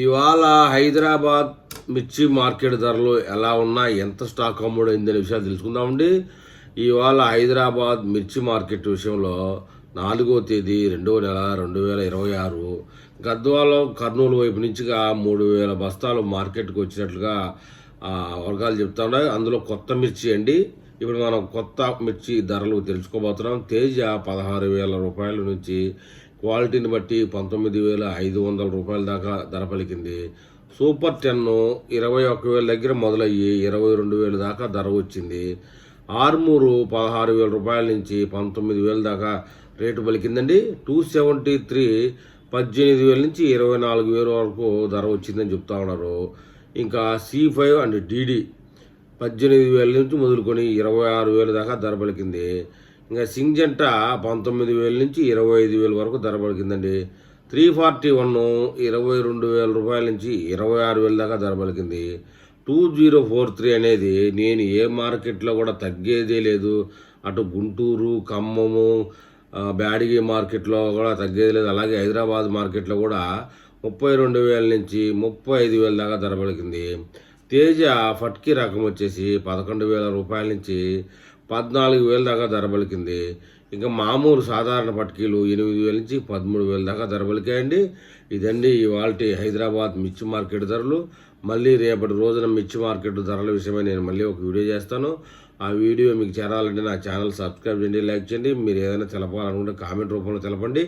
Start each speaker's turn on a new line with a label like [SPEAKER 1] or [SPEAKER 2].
[SPEAKER 1] ఇవాళ హైదరాబాద్ మిర్చి మార్కెట్ ధరలు ఎలా ఉన్నా ఎంత స్టాక్ అమ్ముడైందనే విషయాలు తెలుసుకుందామండి. ఇవాళ హైదరాబాద్ మిర్చి మార్కెట్ విషయంలో నాలుగో తేదీ రెండో నెల రెండు వేల ఇరవై ఆరు గద్వాలం కర్నూలు వైపు నుంచిగా మూడు వేల బస్తాలు మార్కెట్కి వచ్చినట్లుగా వర్గాలు చెప్తా ఉన్నాయి అందులో కొత్త మిర్చి అండి. ఇప్పుడు మనం కొత్త మిర్చి ధరలు తెలుసుకోబోతున్నాం. తేజ పదహారు వేల రూపాయల నుంచి క్వాలిటీని బట్టి పంతొమ్మిది వేల ఐదు వందల రూపాయల దాకా ధర పలికింది. సూపర్ టెన్ ఇరవై ఒక్క వేల దగ్గర మొదలయ్యి ఇరవై రెండు వేల దాకా ధర వచ్చింది. ఆర్మూరు పదహారు వేల రూపాయల నుంచి పంతొమ్మిది వేల దాకా రేటు పలికిందండి. టూ సెవెంటీ త్రీ పద్దెనిమిది వేల నుంచి ఇరవై నాలుగు వేల వరకు ధర వచ్చిందని చెప్తా ఉన్నారు. ఇంకా సి ఫైవ్ అండ్ డీడీ పద్దెనిమిది వేల నుంచి మొదలుకొని ఇరవై ఆరు వేల దాకా ధర పలికింది. ఇంకా సింజంట పంతొమ్మిది వేల నుంచి ఇరవై ఐదు వేల వరకు ధర పలికిందండి. త్రీ ఫార్టీ వన్ ఇరవై రెండు వేల రూపాయల నుంచి ఇరవై ఆరు వేల దాకా ధర పలికింది. టూ జీరో ఫోర్ త్రీ అనేది నేను ఏ మార్కెట్లో కూడా తగ్గేదే లేదు. అటు గుంటూరు ఖమ్మము బ్యాడిగి మార్కెట్లో కూడా తగ్గేది లేదు. అలాగే హైదరాబాద్ మార్కెట్లో కూడా ముప్పై రెండు వేల నుంచి ముప్పై ఐదు వేల దాకా ధర పలికింది. తేజ ఫట్కి రకం వచ్చేసి పదకొండు వేల రూపాయల నుంచి పద్నాలుగు వేల దాకా ధర పలికింది. ఇంకా మామూలు సాధారణ పట్కీలు ఎనిమిది వేల నుంచి పదమూడు వేల దాకా ధర పలికాయండి. ఇదండి ఇవాళ హైదరాబాద్ మిర్చి మార్కెట్ ధరలు. మళ్ళీ రేపటి రోజున మిర్చి మార్కెట్ ధరల విషయమై నేను మళ్ళీ ఒక వీడియో చేస్తాను. ఆ వీడియో మీకు చేరాలంటే నా ఛానల్ సబ్స్క్రైబ్ చేయండి లైక్ చేయండి. మీరు ఏదైనా తెలపాలనుకుంటే కామెంట్ రూపంలో తెలపండి.